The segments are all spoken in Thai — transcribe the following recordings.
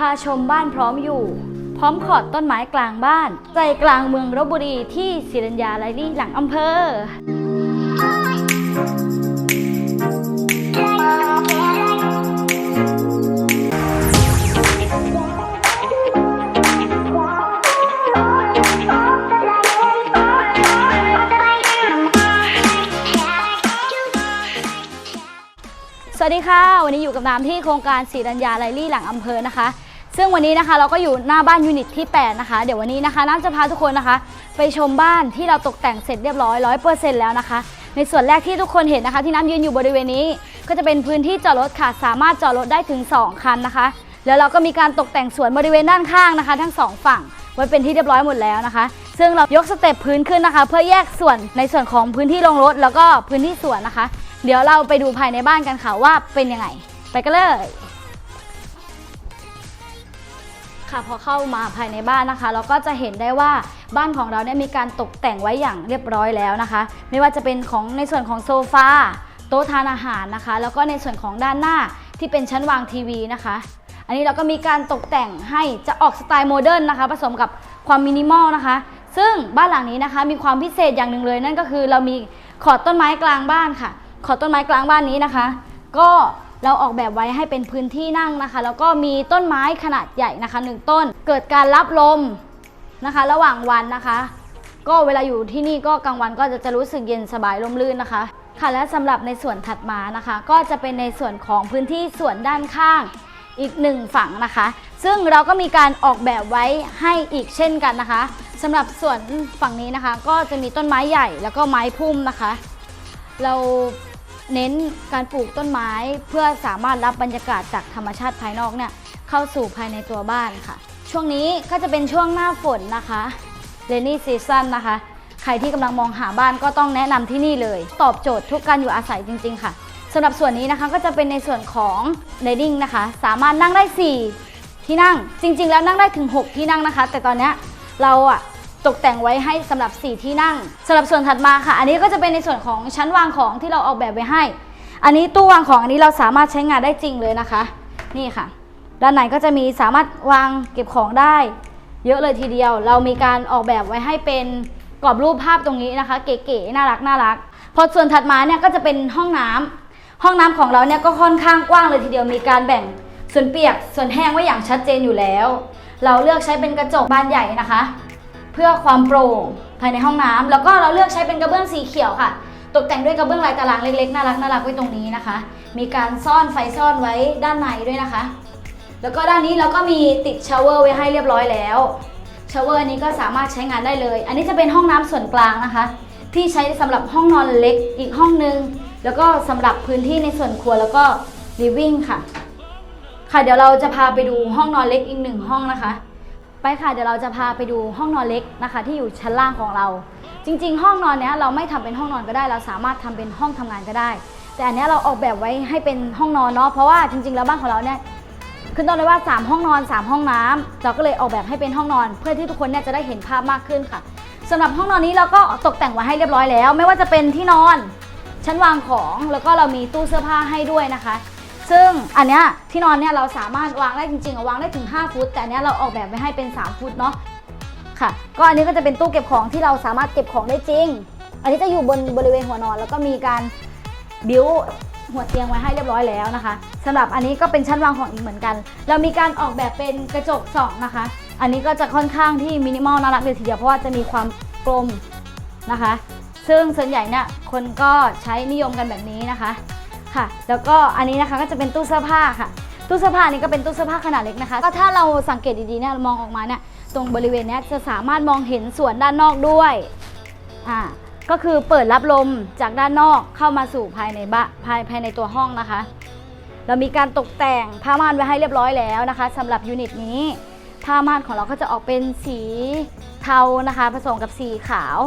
พาชมบ้านพร้อมอยู่ พร้อมขอดต้นไม้กลางบ้าน ใจกลางเมืองรบบุรีที่ศิรัญญาไลลี่หลังอำเภอ สวัสดีค่ะ วันนี้อยู่กับน้ำที่โครงการศรีรัญญาไลลี่หลังอำเภอนะคะ ซึ่งวันนี้นะคะเราก็อยู่หน้าบ้านยูนิตที่ 8 นะคะ เดี๋ยววันนี้นะคะน้ำจะพาทุกคนนะคะ ไปชมบ้านที่เราตกแต่งเสร็จเรียบร้อยร้อยเปอร์เซ็นต์แล้วนะคะ ในส่วนแรกที่ทุกคนเห็นนะคะ ที่น้ำยืนอยู่บริเวณนี้ ก็จะเป็นพื้นที่จอดรถค่ะ สามารถจอดรถได้ถึง 2 คันนะคะ แล้วเราก็มีการตกแต่งสวนบริเวณด้านข้างนะคะ ทั้งสองฝั่งไว้เป็นที่เรียบร้อยหมดแล้วนะคะ ซึ่งเรายกสเต็ปพื้นขึ้นนะคะ เพื่อแยกส่วนในส่วนของพื้นที่ลงรถ แล้วก็พื้นที่สวนนะคะ เดี๋ยวเราไปดูภายในบ้านกันค่ะว่าเป็นยังไง ไปกันเลย ค่ะพอเข้ามาภายในบ้านนะคะ เราก็จะเห็นได้ว่าบ้านของเราเนี่ยมีการตกแต่งไว้อย่างเรียบร้อยแล้วนะคะ ไม่ว่าจะเป็นของในส่วนของโซฟาโต๊ะทานอาหารนะคะ แล้วก็ในส่วนของด้านหน้าที่เป็นชั้นวางทีวีนะคะ อันนี้เราก็มีการตกแต่งให้จะออกสไตล์โมเดิร์นนะคะผสมกับความมินิมอลนะคะ ซึ่งบ้านหลังนี้นะคะ มีความพิเศษอย่างหนึ่งเลย นั่นก็คือเรามีขอดต้นไม้กลางบ้านค่ะ ขอดต้นไม้กลางบ้านนี้นะคะ ก็ เราออกแบบไว้ให้เป็นพื้นที่นั่งนะคะ แล้วก็มีต้นไม้ขนาดใหญ่นะคะหนึ่งต้น เกิดการรับลมนะคะ ระหว่างวันนะคะ ก็เวลาอยู่ที่นี่ก็กลางวันก็จะจะรู้สึกเย็นสบายร่มรื่นนะคะ ค่ะและสำหรับในส่วนถัดมานะคะ ก็จะเป็นในส่วนของพื้นที่ส่วนด้านข้างอีกหนึ่งฝั่งนะคะ ซึ่งเราก็มีการออกแบบไว้ให้อีกเช่นกันนะคะสำหรับส่วนฝั่งนี้นะคะ ก็จะมีต้นไม้ใหญ่แล้วก็ไม้พุ่มนะคะ เรา เน้นการปลูกต้นไม้เพื่อสามารถรับบรรยากาศจากธรรมชาติภายนอกเนี่ยเข้าสู่ภายในตัวบ้านค่ะ ช่วงนี้ก็จะเป็นช่วงหน้าฝนนะคะเรนนี่ซีซั่นนะคะ ใครที่กำลังมองหาบ้านก็ต้องแนะนำที่นี่เลย ตอบโจทย์ทุกการอยู่อาศัยจริง ๆ ค่ะสำหรับส่วนนี้นะคะก็จะเป็นในส่วนของ r e a d i n g นะคะ สามารถนั่งได้ 4 ที่นั่งจริง ๆ แล้วนั่งได้ถึง 6 ที่นั่งนะคะ แต่ตอนนี้เราอะ ตกแต่งไว้ให้สำหรับ 4 ที่นั่งสำหรับส่วนถัดมาค่ะ อันนี้ก็จะเป็นในส่วนของชั้นวางของที่เราออกแบบไว้ให้ อันนี้ตู้วางของอันนี้เราสามารถใช้งานได้จริงเลยนะคะ นี่ค่ะ ด้านในก็จะมีสามารถวางเก็บของได้ เยอะเลยทีเดียว เรามีการออกแบบไว้ให้เป็นกรอบรูปภาพตรงนี้นะคะ เก๋ๆน่ารักน่ารักพอส่วนถัดมาเนี่ยก็จะเป็นห้องน้ำห้องน้ำของเราเนี่ยก็ค่อนข้างกว้างเลยทีเดียวมีการแบ่งส่วนเปียก ส่วนแห้งไว้อย่างชัดเจนอยู่แล้ว เราเลือกใช้เป็นกระจกบานใหญ่นะคะ เพื่อความโปร่งภายในห้องน้ำแล้วก็เราเลือกใช้เป็นกระเบื้องสีเขียวค่ะ ตกแต่งด้วยกระเบื้องลายตารางเล็กๆน่ารักน่ารักไว้ตรงนี้นะคะ มีการซ่อนไฟซ่อนไว้ด้านในด้วยนะคะ แล้วก็ด้านนี้เราก็มีติดชาวเวอร์ไว้ให้เรียบร้อยแล้วชาวเวอร์นี้ก็สามารถใช้งานได้เลย อันนี้จะเป็นห้องน้ำส่วนกลางนะคะ ที่ใช้สำหรับห้องนอนเล็กอีกห้องนึง แล้วก็สำหรับพื้นที่ในส่วนครัวแล้วก็ลิฟวิ่งค่ะ ค่ะเดี๋ยวเราจะพาไปดูห้องนอนเล็กอีกหนึ่งห้องนะคะ ไปค่ะ เดี๋ยวเราจะพาไปดูห้องนอนเล็กนะคะ ที่อยู่ชั้นล่างของเรา จริง ๆ ห้องนอนเนี้ยเราไม่ทำเป็นห้องนอนก็ได้ เราสามารถทำเป็นห้องทำงานก็ได้ แต่อันเนี้ยเราออกแบบไว้ให้เป็นห้องนอนเนาะเพราะว่าจริง ๆ แล้วบ้านของเราเนี่ยขึ้นต้นเลยว่า 3 ห้องนอน 3 ห้องน้ำเราก็เลยออกแบบให้เป็นห้องนอน เพื่อที่ทุกคนเนี่ยจะได้เห็นภาพมากขึ้นค่ะสำหรับห้องนอนนี้เราก็ตกแต่งไว้ให้เรียบร้อยแล้ว ไม่ว่าจะเป็นที่นอนชั้นวางของแล้วก็เรามีตู้เสื้อผ้าให้ด้วยนะคะ ซึ่งอันเนี้ยที่นอนเนี่ยเราสามารถวางได้จริงๆอะวางได้ถึง 5 ฟุต แต่อันเนี้ยเราออกแบบไว้ให้เป็น 3 ฟุตเนาะค่ะ ก็อันนี้ก็จะเป็นตู้เก็บของที่เราสามารถเก็บของได้จริง อันนี้จะอยู่บนบริเวณหัวนอน แล้วก็มีการบิ้วหัวเตียงไว้ให้เรียบร้อยแล้วนะคะสำหรับอันนี้ก็เป็นชั้นวางของอีกเหมือนกัน เรามีการออกแบบเป็นกระจกส่องนะคะ อันนี้ก็จะค่อนข้างที่มินิมอลน่ารักเลยทีเดียวเพราะว่าจะมีความกลมนะคะ ซึ่งส่วนใหญ่เนี่ยคนก็ใช้นิยมกันแบบนี้นะคะ ค่ะ แล้วก็อันนี้นะคะก็จะเป็นตู้เสื้อผ้าค่ะ ตู้เสื้อผ้านี้ก็เป็นตู้เสื้อผ้าขนาดเล็กนะคะ ก็ถ้าเราสังเกตดีๆเนี่ยมองออกมาเนี่ยตรงบริเวณเนี้ยจะสามารถมองเห็นส่วนด้านนอกด้วยอ่าก็คือเปิดรับลมจากด้านนอกเข้ามาสู่ภายในบ้านภายภายในตัวห้องนะคะ เรามีการตกแต่งผ้าม่านไว้ให้เรียบร้อยแล้วนะคะสำหรับยูนิตนี้ ผ้าม่านของเราก็จะออกเป็นสีเทานะคะ ผสมกับสีขาว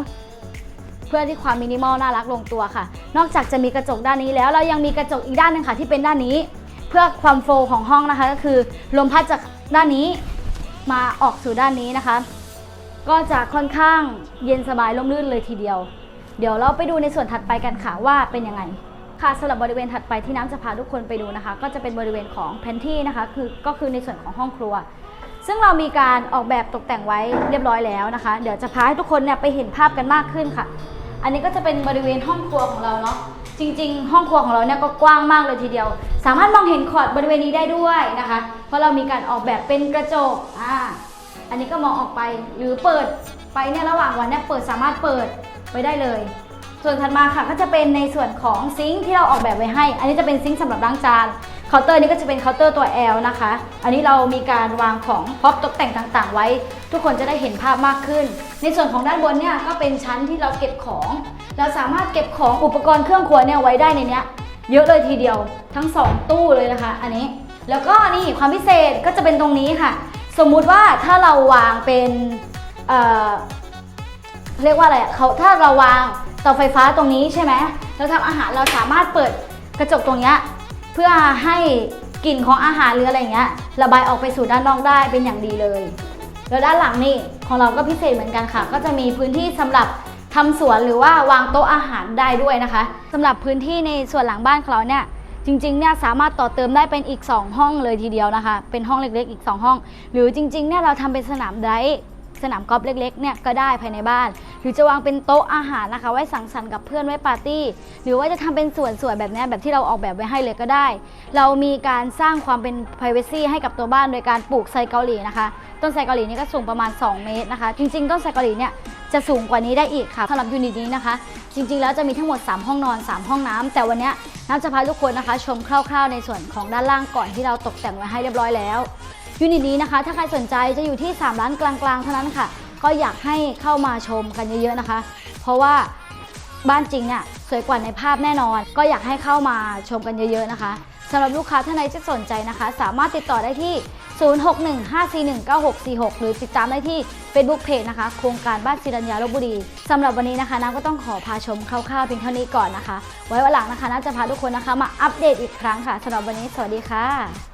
พื่อที่ความมินิมอลน่ารักลงตัวค่ะ นอกจากจะมีกระจกด้านนี้แล้วเรายังมีกระจกอีกด้านหนึงค่ะที่เป็นด้านนี้ เพื่อความโฟล์ของห้องนะคะ ก็คือลมพัดจากด้านนี้มาออกสู่ด้านนี้นะคะ ก็จะค่อนข้างเย็นสบายร่มรื่นเลยทีเดียว เดี๋ยวเราไปดูในส่วนถัดไปกันค่ะว่าเป็นยังไงค่ะสำหรับบริเวณถัดไปที่น้ำจะพาทุกคนไปดูนะคะ ก็จะเป็นบริเวณของแพนที่นะคะคือก็คือในส่วนของห้องครัว ซึ่งเรามีการออกแบบตกแต่งไว้เรียบร้อยแล้วนะคะ เดี๋ยวจะพาให้ทุกคนเนี่ยไปเห็นภาพกันมากขึ้นค่ะ อันนี้ก็จะเป็นบริเวณห้องครัวของเราเนาะ จริง ๆ ห้องครัวของเราเนี่ยก็กว้างมากเลยทีเดียว สามารถมองเห็นขอดบริเวณนี้ได้ด้วยนะคะ เพราะเรามีการออกแบบเป็นกระจก อ่า อันนี้ก็มองออกไป หรือเปิดไปเนี่ยระหว่างวันเนี่ยเปิดสามารถเปิดไว้ได้เลย ส่วนถัดมาค่ะก็จะเป็นในส่วนของซิงค์ที่เราออกแบบไว้ให้ อันนี้จะเป็นซิงค์สำหรับล้างจาน เคาน์เตอร์นี้ก็จะเป็นเคาน์เตอร์ตัว L นะคะ อันนี้เรามีการวางของพร็อพตกแต่งต่างๆ ไว้ ทุกคนจะได้เห็นภาพมากขึ้น ในส่วนของด้านบนเนี่ยก็เป็นชั้นที่เราเก็บของ เราสามารถเก็บของอุปกรณ์เครื่องครัวเนี่ยไว้ได้ในเนี้ยเยอะเลยทีเดียวทั้ง 2 ตู้เลยนะคะ อันนี้ แล้วก็นี่ความพิเศษก็จะเป็นตรงนี้ค่ะ สมมุติว่าถ้าเราวางเป็นเเรียกว่าอะไรเขาถ้าเราวางเตาไฟฟ้าตรงนี้ใช่ไหมเราทำอาหารเราสามารถเปิดกระจกตรงเนี้ย เพื่อให้กลิ่นของอาหารหรืออะไรเงี้ยระบายออกไปสู่ด้านนอกได้เป็นอย่างดีเลย แล้วด้านหลังนี่ของเราก็พิเศษเหมือนกันค่ะ ก็จะมีพื้นที่สำหรับทำสวนหรือว่าวางโต๊ะอาหารได้ด้วยนะคะสำหรับพื้นที่ในส่วนหลังบ้านของเราเนี่ยจริงๆเนี่ยสามารถต่อเติมได้เป็นอีก 2 ห้องเลยทีเดียวนะคะ เป็นห้องเล็กๆ อีก 2 ห้อง หรือจริงๆเนี่ยเราทำเป็นสนามไดสนามกอล์ฟเล็กๆเนี่ยก็ได้ภายในบ้าน หรือจะวางเป็นโต๊ะอาหารนะคะ ไว้สังสรรค์กับเพื่อนไว้ปาร์ตี้ หรือว่าจะทำเป็นส่วนๆแบบนี้แบบที่เราออกแบบไว้ให้เลยก็ได้ เรามีการสร้างความเป็น p r i เวซีให้กับตัวบ้านโดยการปลูกไซเกาหลีนะคะ ต้นไซเกาหลีนี่ก็สูงประมาณ 2 เมตรนะคะ จริง ๆ ต้นไซเกาหลีเนี่ยจะสูงกว่านี้ได้อีกค่ะสำหรับยูนิตนี้นะคะ จริง ๆ แล้วจะมีทั้งหมด 3 ห้องนอน 3 ห้องน้ำแต่วันนี้น้ำจะพาทุกคนนะคะ ชมคร่าวๆ ในส่วนของด้านล่างก่อนที่เราตกแต่งไว้ให้เรียบร้อยแล้วยูนิตนี้นะคะ ถ้าใครสนใจจะอยู่ที่ 3 ล้านกลางๆ เท่านั้นค่ะ ก็อยากให้เข้ามาชมกันเยอะๆนะคะ เพราะว่าบ้านจริงเนี่ยสวยกว่าในภาพแน่นอน ก็อยากให้เข้ามาชมกันเยอะ ๆนะคะสำหรับลูกค้าท่านใดที่สนใจนะคะ สามารถติดต่อได้ที่ 0615419646 หรือติดตามได้ที่ Facebook Page นะคะ โครงการบ้านศิรัญญาลบบุรีสำหรับวันนี้นะคะน้ำก็ต้องขอพาชมคร่าวๆเพียงเท่านี้ก่อนนะคะ ไว้วันหลังนะคะน้ำจะพาทุกคนนะคะ มาอัปเดตอีกครั้งค่ะสำหรับวันนี้สวัสดีค่ะ